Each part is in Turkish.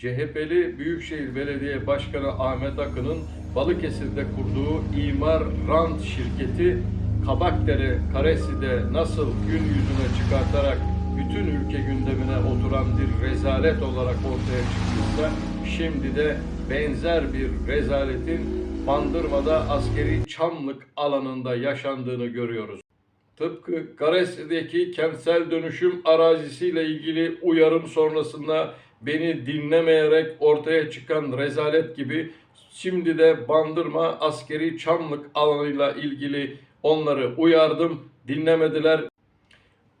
CHP'li Büyükşehir Belediye Başkanı Ahmet Akın'ın Balıkesir'de kurduğu İmar Rant şirketi Kabakdere Karesi'de nasıl gün yüzüne çıkartarak bütün ülke gündemine oturan bir rezalet olarak ortaya çıktıysa şimdi de benzer bir rezaletin Bandırma'da askeri Çamlık alanında yaşandığını görüyoruz. Tıpkı Karesi'deki kentsel dönüşüm arazisiyle ilgili uyarım sonrasında beni dinlemeyerek ortaya çıkan rezalet gibi şimdi de Bandırma askeri Çamlık alanıyla ilgili onları uyardım, dinlemediler.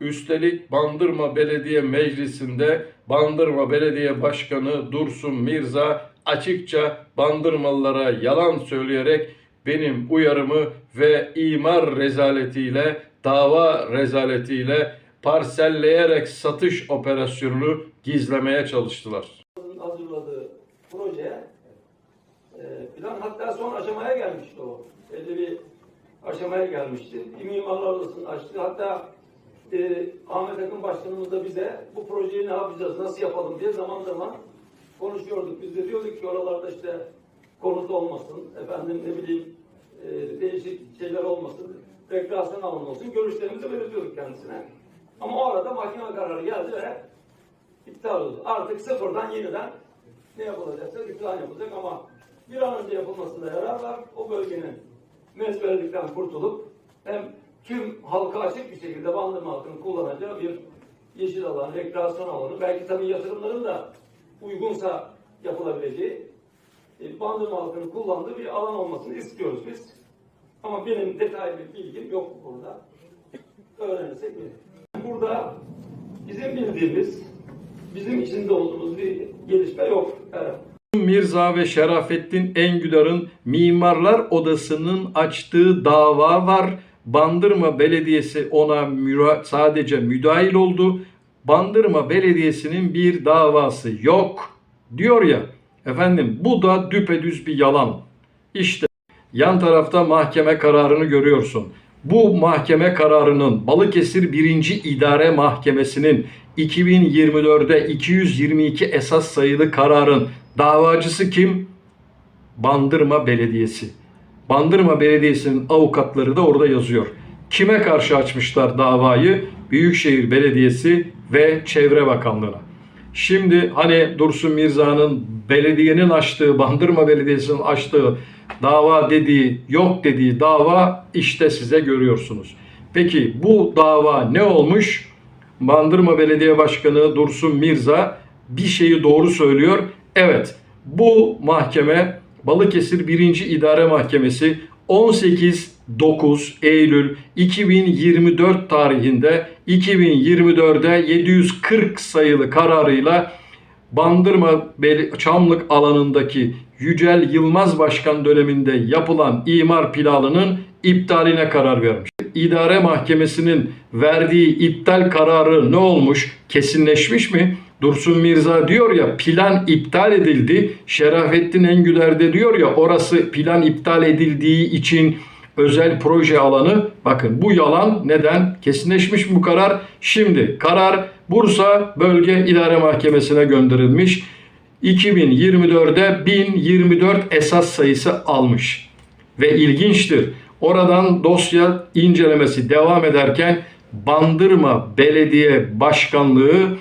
Üstelik Bandırma Belediye Meclisi'nde Bandırma Belediye Başkanı Dursun Mirza açıkça Bandırmalılara yalan söyleyerek benim uyarımı ve imar rezaletiyle, dava rezaletiyle parselleyerek satış operasyonunu gizlemeye çalıştılar. hazırladığı proje e, plan hatta son aşamaya gelmişti o. Belli bir aşamaya gelmişti. Mimarlar odasını açtı. Hatta e, Ahmet Akın Başkanımız da bize bu projeyi ne yapacağız, nasıl yapalım diye zaman zaman konuşuyorduk. Biz de diyorduk ki oralarda işte konut olmasın, efendim ne bileyim e, değişik şeyler olmasın, rekreasyon alanı olsun. Görüşlerimizi belirtiyorduk kendisine. Ama o arada mahkeme kararı geldi ve iptal oldu. Artık sıfırdan yeniden ne yapılacaksa plan yapılacak ama bir an önce yapılmasında yarar var. O bölgenin mezbelelikten kurtulup hem tüm halka açık bir şekilde Bandırma halkının kullanacağı bir yeşil alan, rekreasyon alanı, belki tabii yatırımların da uygunsa yapılabileceği e, Bandırma halkının kullandığı bir alan olmasını istiyoruz biz. Ama benim detaylı bir bilgim yok bu konuda. Öğrenirsek bilir. Burada bizim bildiğimiz, bizim içinde olduğumuz bir gelişme yok. Mirza ve Şerafettin Engüdar'ın Mimarlar Odası'nın açtığı dava var. Bandırma Belediyesi ona müra- sadece müdahil oldu. Bandırma Belediyesi'nin bir davası yok diyor ya. Efendim bu da düpedüz bir yalan. İşte yan tarafta mahkeme kararını görüyorsun. Bu mahkeme kararının Balıkesir 1. İdare Mahkemesi'nin 2024'de 222 esas sayılı kararın davacısı kim? Bandırma Belediyesi. Bandırma Belediyesi'nin avukatları da orada yazıyor. Kime karşı açmışlar davayı? Büyükşehir Belediyesi ve Çevre Bakanlığı'na. Şimdi hani Dursun Mirza'nın belediyenin açtığı, Bandırma Belediyesi'nin açtığı dava dediği, yok dediği dava işte size görüyorsunuz. Peki bu dava ne olmuş? Bandırma Belediye Başkanı Dursun Mirza bir şeyi doğru söylüyor. Evet bu mahkeme Balıkesir 1. İdare Mahkemesi 18-9 Eylül 2024 tarihinde 2024'de 740 sayılı kararıyla Bandırma Çamlık alanındaki Yücel Yılmaz Başkan döneminde yapılan imar planının iptaline karar vermiş. İdare Mahkemesi'nin verdiği iptal kararı ne olmuş? Kesinleşmiş mi? Dursun Mirza diyor ya plan iptal edildi. Şerafettin Engüder de diyor ya orası plan iptal edildiği için özel proje alanı. Bakın bu yalan neden? Kesinleşmiş bu karar. Şimdi karar Bursa Bölge İdare Mahkemesi'ne gönderilmiş. 2024'de 1024 esas sayısı almış. Ve ilginçtir. Oradan dosya incelemesi devam ederken Bandırma Belediye Başkanlığı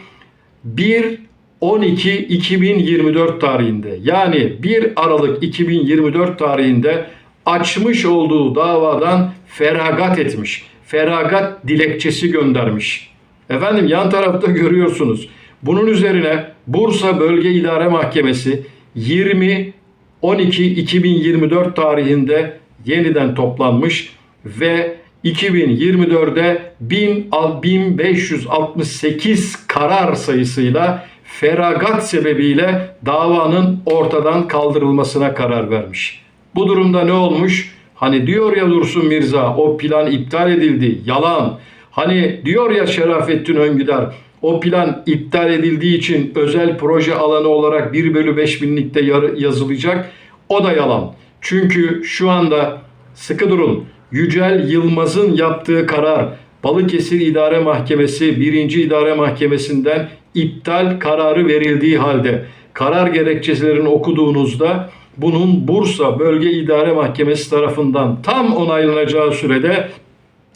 1 12 2024 tarihinde yani 1 Aralık 2024 tarihinde açmış olduğu davadan feragat etmiş. Feragat dilekçesi göndermiş. Efendim yan tarafta görüyorsunuz. Bunun üzerine Bursa Bölge İdare Mahkemesi 20 12 2024 tarihinde yeniden toplanmış ve 2024'de 1000 al- 1568 karar sayısıyla feragat sebebiyle davanın ortadan kaldırılmasına karar vermiş. Bu durumda ne olmuş? Hani diyor ya Dursun Mirza o plan iptal edildi. Yalan. Hani diyor ya Şerafettin Öngüder o plan iptal edildiği için özel proje alanı olarak 1 bölü 5 binlikte yazılacak. O da yalan. Çünkü şu anda sıkı durun. Yücel Yılmaz'ın yaptığı karar Balıkesir İdare Mahkemesi 1. İdare Mahkemesi'nden iptal kararı verildiği halde karar gerekçelerini okuduğunuzda bunun Bursa Bölge İdare Mahkemesi tarafından tam onaylanacağı sürede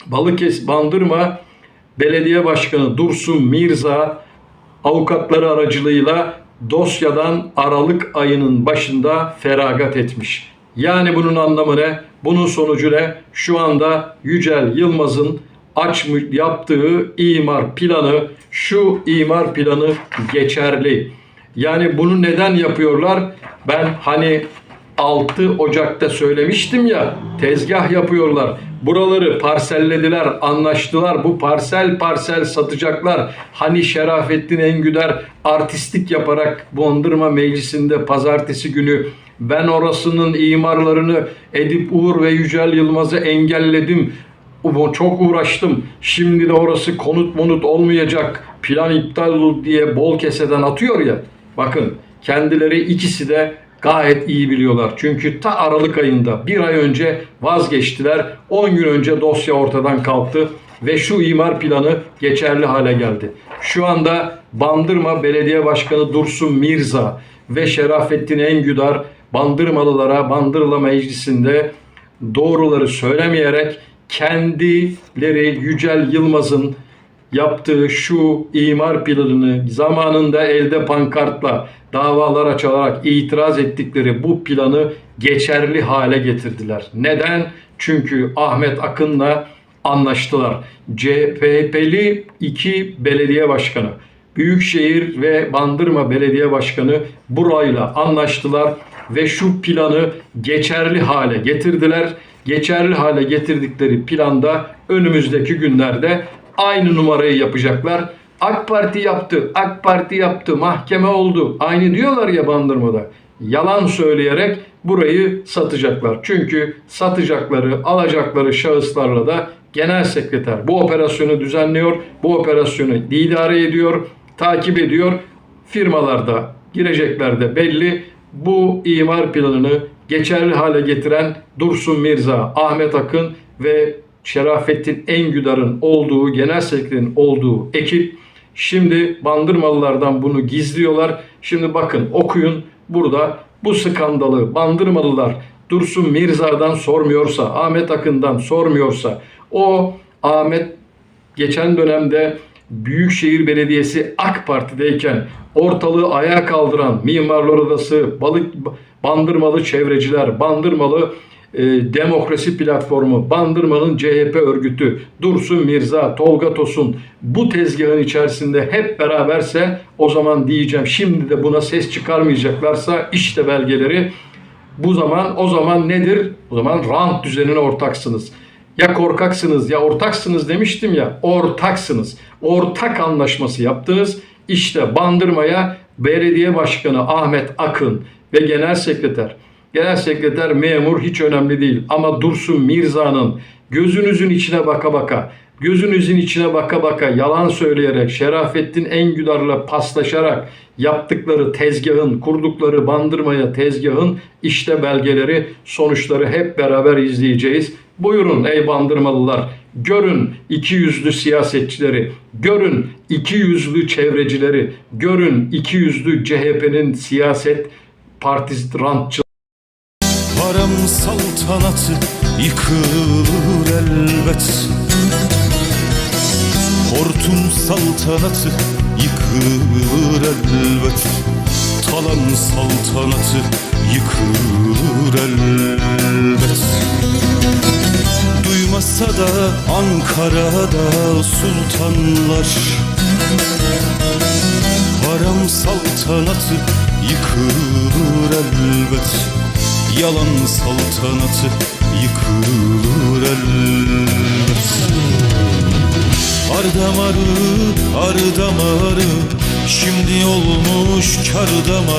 Balıkesir Bandırma Belediye Başkanı Dursun Mirza avukatları aracılığıyla dosyadan Aralık ayının başında feragat etmiş. Yani bunun anlamı ne? Bunun sonucu ne? Şu anda Yücel Yılmaz'ın açmış yaptığı imar planı, şu imar planı geçerli. Yani bunu neden yapıyorlar? Ben hani 6 Ocak'ta söylemiştim ya tezgah yapıyorlar. Buraları parsellediler, anlaştılar. Bu parsel parsel satacaklar. Hani Şerafettin Engüder artistik yaparak Bandırma Meclisi'nde pazartesi günü ben orasının imarlarını Edip Uğur ve Yücel Yılmaz'ı engelledim. Çok uğraştım. Şimdi de orası konut monut olmayacak. Plan iptal diye bol keseden atıyor ya. Bakın kendileri ikisi de gayet iyi biliyorlar. Çünkü ta Aralık ayında bir ay önce vazgeçtiler. 10 gün önce dosya ortadan kalktı ve şu imar planı geçerli hale geldi. Şu anda Bandırma Belediye Başkanı Dursun Mirza ve Şerafettin Engüdar Bandırmalılara Bandırma Meclisi'nde doğruları söylemeyerek kendileri Yücel Yılmaz'ın yaptığı şu imar planını zamanında elde pankartla davalar açarak itiraz ettikleri bu planı geçerli hale getirdiler. Neden? Çünkü Ahmet Akın'la anlaştılar. CHP'li iki belediye başkanı, Büyükşehir ve Bandırma Belediye Başkanı burayla anlaştılar ve şu planı geçerli hale getirdiler. Geçerli hale getirdikleri planda önümüzdeki günlerde aynı numarayı yapacaklar. AK Parti yaptı, AK Parti yaptı, mahkeme oldu. Aynı diyorlar ya Bandırma'da. Yalan söyleyerek burayı satacaklar. Çünkü satacakları, alacakları şahıslarla da genel sekreter bu operasyonu düzenliyor, bu operasyonu idare ediyor, takip ediyor. Firmalarda girecekler de belli. Bu imar planını geçerli hale getiren Dursun Mirza, Ahmet Akın ve Şerafettin Engüdar'ın olduğu, genel sekreterin olduğu ekip şimdi Bandırmalılardan bunu gizliyorlar. Şimdi bakın okuyun burada bu skandalı Bandırmalılar Dursun Mirza'dan sormuyorsa, Ahmet Akın'dan sormuyorsa, o Ahmet geçen dönemde Büyükşehir Belediyesi AK Parti'deyken ortalığı ayağa kaldıran Mimarlar Odası, Balık Bandırmalı Çevreciler, Bandırmalı e, Demokrasi Platformu, Bandırma'nın CHP örgütü, Dursun Mirza, Tolga Tosun bu tezgahın içerisinde hep beraberse o zaman diyeceğim şimdi de buna ses çıkarmayacaklarsa işte belgeleri bu zaman o zaman nedir? O zaman rant düzenine ortaksınız. Ya korkaksınız ya ortaksınız demiştim ya ortaksınız. Ortak anlaşması yaptınız. İşte Bandırma'ya belediye başkanı Ahmet Akın ve genel sekreter. Genel sekreter memur hiç önemli değil ama Dursun Mirza'nın gözünüzün içine baka baka gözünüzün içine baka baka yalan söyleyerek Şerafettin Engüdar'la paslaşarak yaptıkları tezgahın, kurdukları bandırmaya tezgahın işte belgeleri, sonuçları hep beraber izleyeceğiz. Buyurun ey bandırmalılar, görün iki yüzlü siyasetçileri, görün iki yüzlü çevrecileri, görün iki yüzlü CHP'nin siyaset partisi rantçı Haram saltanatı yıkılır elbet. Hortum saltanatı yıkılır elbet. Talan saltanatı yıkılır elbet. Duymasa da Ankara'da sultanlar. Haram saltanatı yıkılır elbet Yalan saltanatı yıkılır elbet. Ardamarı, ardamarı Şimdi olmuş kar damarı